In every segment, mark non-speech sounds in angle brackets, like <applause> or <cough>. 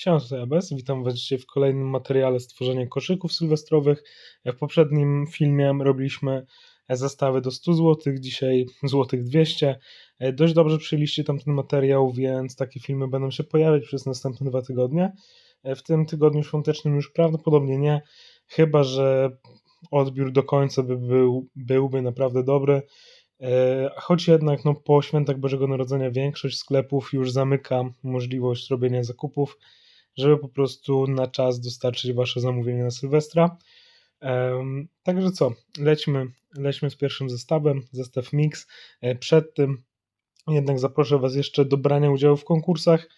Siema, tutaj Abes. Witam Was dzisiaj w kolejnym materiale stworzenia koszyków sylwestrowych. W poprzednim filmie robiliśmy zestawy do 100 zł, dzisiaj złotych 200. Dość dobrze przyjęliście tamten materiał, więc takie filmy będą się pojawiać przez następne dwa tygodnie. W tym tygodniu świątecznym już prawdopodobnie nie, chyba że odbiór do końca by był, byłby naprawdę dobry. Choć jednak no, po świętach Bożego Narodzenia większość sklepów już zamyka możliwość robienia zakupów żeby po prostu na czas dostarczyć Wasze zamówienie na Sylwestra. Także co, lećmy, lećmy z pierwszym zestawem, zestaw Mix. E, przed tym jednak zaproszę Was jeszcze do brania udziału w konkursach,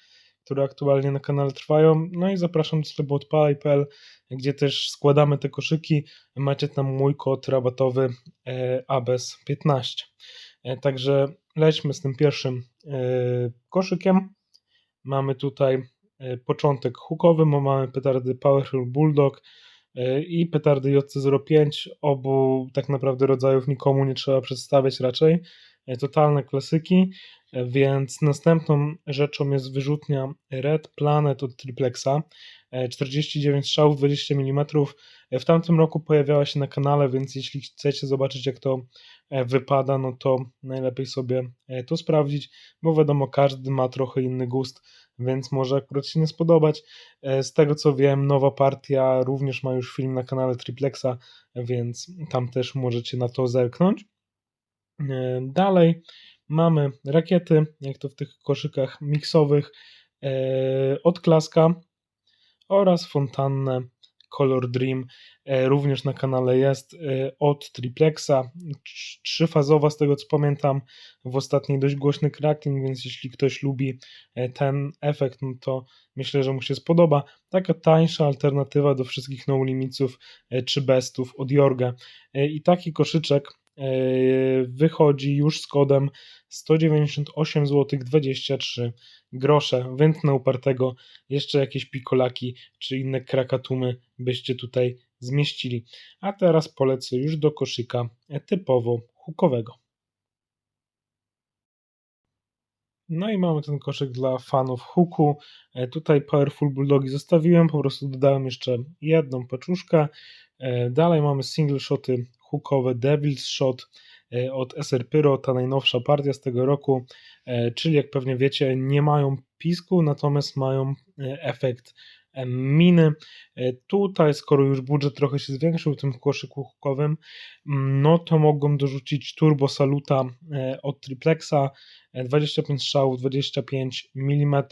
które aktualnie na kanale trwają. No i zapraszam do sklepu odpalaj.pl, gdzie też składamy te koszyki. Macie tam mój kod rabatowy e, ABES15. E, także lećmy z tym pierwszym koszykiem. Mamy tutaj początek hookowy, mamy petardy Powerful Bulldog e, i petardy JC05, obu tak naprawdę rodzajów nikomu nie trzeba przedstawiać raczej, e, totalne klasyki, więc następną rzeczą jest wyrzutnia Red Planet od Triplexa, 49 strzałów, 20 mm. W tamtym roku pojawiała się na kanale, więc jeśli chcecie zobaczyć jak to wypada, no to najlepiej sobie to sprawdzić, bo wiadomo, każdy ma trochę inny gust więc może akurat się nie spodobać. E, z tego co wiem, nowa partia również ma już film na kanale Triplexa, więc tam też możecie na to zerknąć. E, dalej mamy rakiety, jak to w tych koszykach miksowych, e, od Klaska oraz fontannę Color Dream e, również na kanale jest e, od Triplexa, trzyfazowa z tego co pamiętam, w ostatniej dość głośny crackling, więc jeśli ktoś lubi e, ten efekt, no to myślę, że mu się spodoba. Taka tańsza alternatywa do wszystkich no limitsów czy bestów od Jorga. I taki koszyczek wychodzi już z kodem 198 zł 23 grosze, wętna upartego, jeszcze jakieś pikolaki czy inne krakatumy byście tutaj zmieścili. A teraz polecę już do koszyka typowo hukowego. No i mamy ten koszyk dla fanów hooku. E, tutaj Powerful Bulldogi zostawiłem, po prostu dodałem jeszcze jedną paczuszkę. E, dalej mamy single shoty hookowe Devil's Shot e, od SR Pyro, ta najnowsza partia z tego roku, czyli jak pewnie wiecie, nie mają pisku, natomiast mają efekt miny. Tutaj, skoro już budżet trochę się zwiększył w tym koszyku hukowym, no to mogą dorzucić Turbo Saluta od Triplexa, 25 strzałów, 25 mm.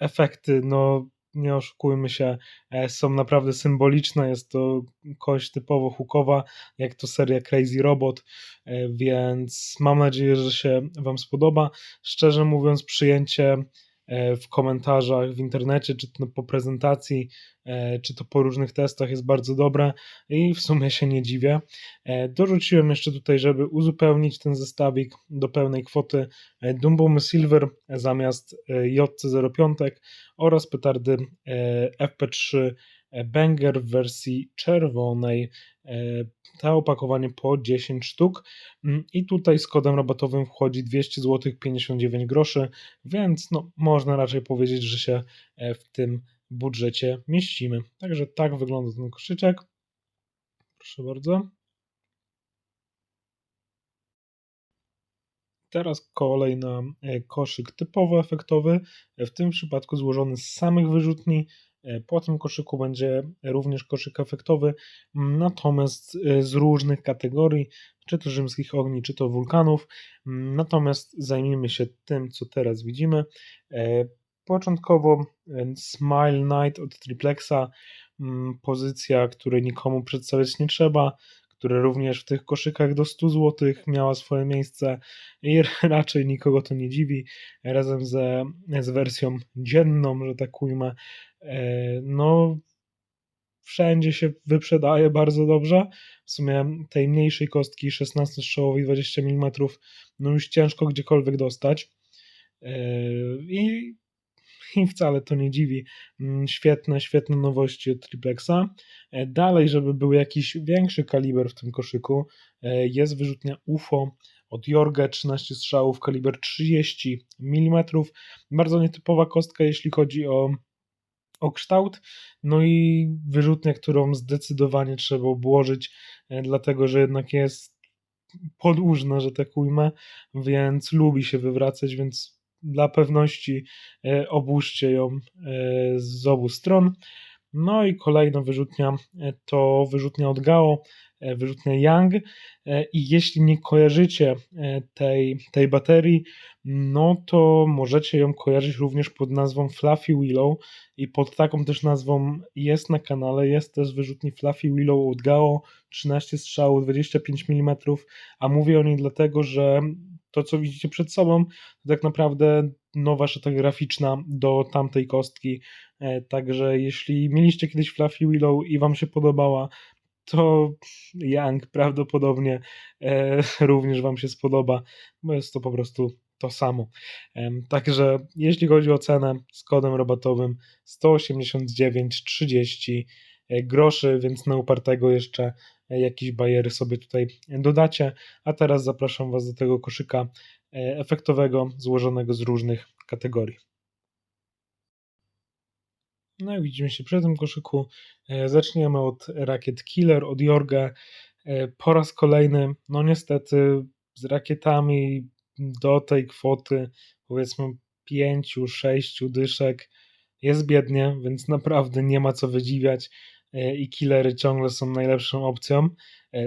Efekty, no nie oszukujmy się, e, są naprawdę symboliczne. Jest to kość typowo hukowa, jak to seria Crazy Robot, e, więc mam nadzieję, że się Wam spodoba. Szczerze mówiąc, przyjęcie w komentarzach w internecie, czy to po prezentacji, e, czy to po różnych testach jest bardzo dobre i w sumie się nie dziwię. E, dorzuciłem jeszcze tutaj, żeby uzupełnić ten zestawik do pełnej kwoty Dumbo Silver zamiast JC05 oraz petardy FP3 Banger w wersji czerwonej. E, to opakowanie po 10 sztuk mm, i tutaj z kodem rabatowym wchodzi 200 zł 59 groszy, więc no, można raczej powiedzieć, że się e, w tym budżecie mieścimy. Także tak wygląda ten koszyczek. Proszę bardzo. Teraz kolej na e, koszyk typowo efektowy, w tym przypadku złożony z samych wyrzutni po tym koszyku będzie również koszyk efektowy, natomiast e, z różnych kategorii, czy to rzymskich ogni, czy to wulkanów. Natomiast zajmijmy się tym, co teraz widzimy. E, początkowo Smile Night od Triplexa, pozycja, której nikomu przedstawiać nie trzeba, która również w tych koszykach do 100 zł miała swoje miejsce i <laughs> raczej nikogo to nie dziwi. Razem ze, z wersją dzienną, że tak ujmę, E, no wszędzie się wyprzedaje bardzo dobrze. W sumie tej mniejszej kostki 16 strzałowej 20 mm no już ciężko gdziekolwiek dostać. E, I, I wcale to nie dziwi. Mm, świetne, świetne nowości od Triplexa. E, dalej, żeby był jakiś większy kaliber w tym koszyku, jest wyrzutnia UFO od Jorge 13 strzałów, kaliber 30 mm. Bardzo nietypowa kostka, jeśli chodzi o o kształt. No i wyrzutnia, którą zdecydowanie trzeba obłożyć, dlatego że jednak jest podłużna, że tak ujmę, więc lubi się wywracać, więc dla pewności obłóżcie ją z obu stron. No i kolejna wyrzutnia to wyrzutnia od Gao, E, wyrzutnia Young e, i jeśli nie kojarzycie e, tej, tej baterii, no to możecie ją kojarzyć również pod nazwą Fluffy Willow i pod taką też nazwą jest na kanale, jest też wyrzutni Fluffy Willow od Gao, 13 strzałów, 25 mm, a mówię o niej dlatego, że to co widzicie przed sobą to tak naprawdę nowa szata graficzna do tamtej kostki, także jeśli mieliście kiedyś Fluffy Willow i Wam się podobała, to Young prawdopodobnie e, <laughs> również Wam się spodoba, bo jest to po prostu to samo. E, także jeśli chodzi o cenę z kodem rabatowym 189,30 e, groszy, więc na upartego jeszcze jakieś bajery sobie tutaj dodacie. A teraz zapraszam Was do tego koszyka e, efektowego, złożonego z różnych kategorii. No i widzimy się przy tym koszyku. E, zaczniemy od rakiet Killer, od Jorga. E, po raz kolejny, no niestety, z rakietami do tej kwoty, powiedzmy 5-6 dyszek, jest biednie, więc naprawdę nie ma co wydziwiać e, i killery ciągle są najlepszą opcją.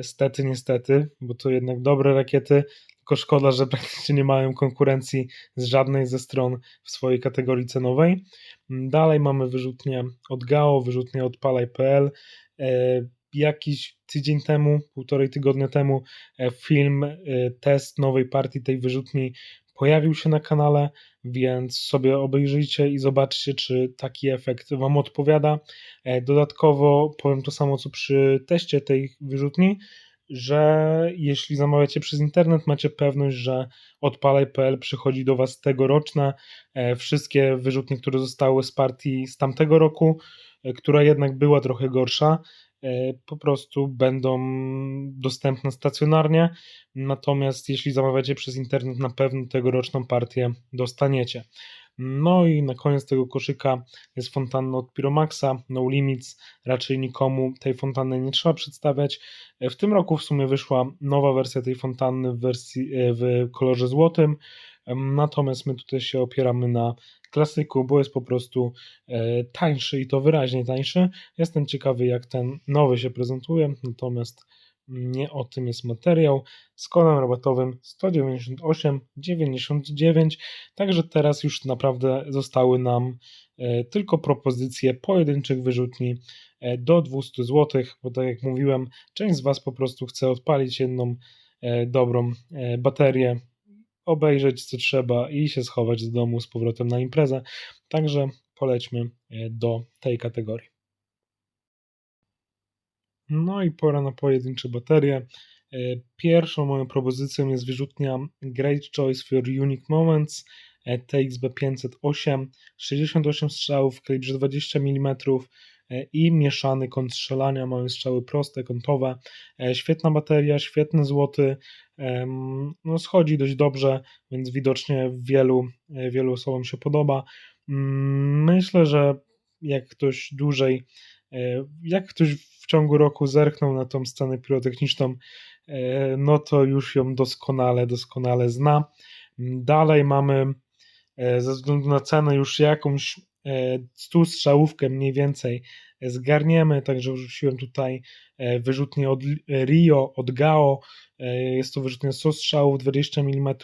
Stety, niestety, bo to jednak dobre rakiety, tylko szkoda, że praktycznie nie mają konkurencji z żadnej ze stron w swojej kategorii cenowej. Dalej mamy wyrzutnie od GAO, wyrzutnie od Palaj.pl. E, jakiś tydzień temu, półtorej tygodnia temu e, film, e, test nowej partii tej wyrzutni pojawił się na kanale, więc sobie obejrzyjcie i zobaczcie, czy taki efekt Wam odpowiada. Dodatkowo powiem to samo, co przy teście tej wyrzutni, że jeśli zamawiacie przez internet, macie pewność, że odpalaj.pl przychodzi do Was tegoroczne e, wszystkie wyrzutnie, które zostały z partii z tamtego roku, e, która jednak była trochę gorsza, e, po prostu będą dostępne stacjonarnie. Natomiast jeśli zamawiacie przez internet, na pewno tegoroczną partię dostaniecie. No i na koniec tego koszyka jest fontanna od Pyromaxa, No Limits, raczej nikomu tej fontanny nie trzeba przedstawiać. W tym roku w sumie wyszła nowa wersja tej fontanny w, wersji, e, w kolorze złotym, natomiast my tutaj się opieramy na klasyku, bo jest po prostu e, tańszy i to wyraźnie tańszy. Jestem ciekawy jak ten nowy się prezentuje, natomiast nie o tym jest materiał. Z kodem rabatowym 198,99. Także teraz już naprawdę zostały nam e, tylko propozycje pojedynczych wyrzutni e, do 200 zł, bo tak jak mówiłem, część z Was po prostu chce odpalić jedną dobrą baterię, obejrzeć co trzeba i się schować do domu z powrotem na imprezę. Także polećmy do tej kategorii. No i pora na pojedyncze baterie. E, pierwszą moją propozycją jest wyrzutnia Great Choice for Unique Moments e, TXB 508, 68 strzałów w kalibrze 20 mm e, i mieszany kąt strzelania, mamy strzały proste, kątowe. Świetna bateria, świetny złoty, no schodzi dość dobrze, więc widocznie wielu, wielu osobom się podoba. Mm, myślę, że jak ktoś dłużej, jak ktoś w ciągu roku zerknął na tą scenę pirotechniczną, e, no to już ją doskonale, doskonale zna. Dalej mamy e, ze względu na cenę już jakąś 100 e, strzałówkę mniej więcej zgarniemy, także wrzuciłem tutaj wyrzutnie od Rio, od Gao, jest to wyrzutnie 100 strzałów, 20 mm,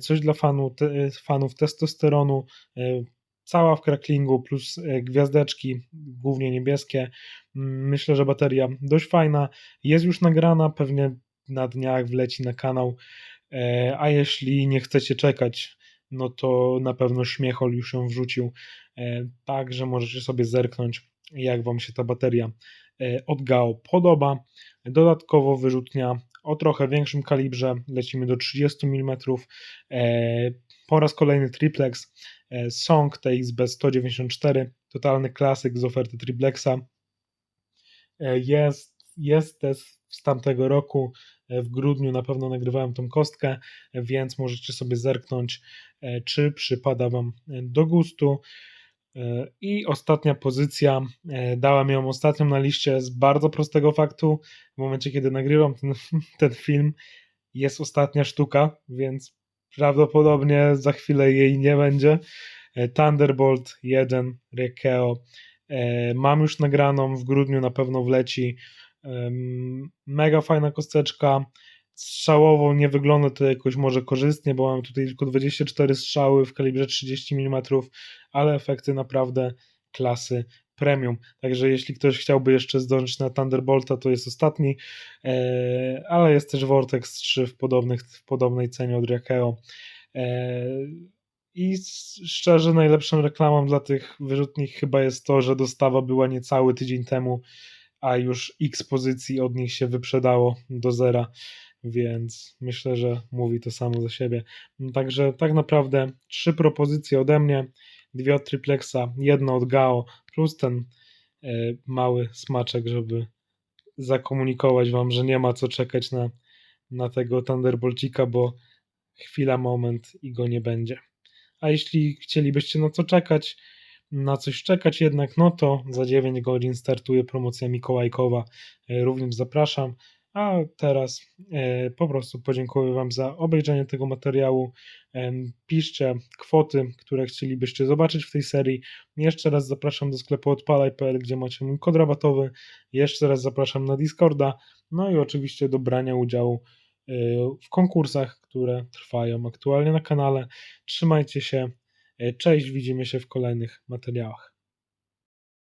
coś dla fanów, fanów testosteronu, cała w cracklingu plus e, gwiazdeczki, głównie niebieskie. Mm, myślę, że bateria dość fajna. Jest już nagrana, pewnie na dniach wleci na kanał. E, a jeśli nie chcecie czekać, no to na pewno Śmiechol już ją wrzucił. E, także możecie sobie zerknąć, jak Wam się ta bateria od GAO podoba. Dodatkowo wyrzutnia o trochę większym kalibrze, lecimy do 30 mm. Po raz kolejny triplex E, Song TXB 194, totalny klasyk z oferty Triplexa. E, jest, jest też z tamtego roku, e, w grudniu na pewno nagrywałem tą kostkę, więc możecie sobie zerknąć, czy przypada Wam do gustu. E, I ostatnia pozycja, e, dałem ją ostatnią na liście z bardzo prostego faktu. W momencie, kiedy nagrywam ten, <laughs> ten film, jest ostatnia sztuka, więc prawdopodobnie za chwilę jej nie będzie. E, Thunderbolt 1 Rekeo. Mam już nagraną, w grudniu na pewno wleci. Mega fajna kosteczka strzałowo nie wygląda to jakoś może korzystnie, bo mam tutaj tylko 24 strzały w kalibrze 30 mm, ale efekty naprawdę klasy premium. Także jeśli ktoś chciałby jeszcze zdążyć na Thunderbolta, to jest ostatni, e, ale jest też Vortex 3 w, podobnych, w podobnej cenie od Rakeo. E, I szczerze, najlepszą reklamą dla tych wyrzutni chyba jest to, że dostawa była niecały tydzień temu, a już x pozycji od nich się wyprzedało do zera więc myślę, że mówi to samo za siebie. Także tak naprawdę trzy propozycje ode mnie, dwie od Triplexa, jedno od Gao, plus ten e, mały smaczek, żeby zakomunikować Wam, że nie ma co czekać na, na tego Thunderbolcika, bo chwila, moment i go nie będzie. A jeśli chcielibyście na co czekać, na coś czekać jednak, no to za 9 godzin startuje promocja Mikołajkowa. E, również zapraszam. A teraz e, po prostu podziękuję Wam za obejrzenie tego materiału. E, piszcie kwoty, które chcielibyście zobaczyć w tej serii. Jeszcze raz zapraszam do sklepu odpalaj.pl, gdzie macie mój kod rabatowy. Jeszcze raz zapraszam na Discorda. No i oczywiście do brania udziału e, w konkursach, które trwają aktualnie na kanale. Trzymajcie się. Cześć, widzimy się w kolejnych materiałach.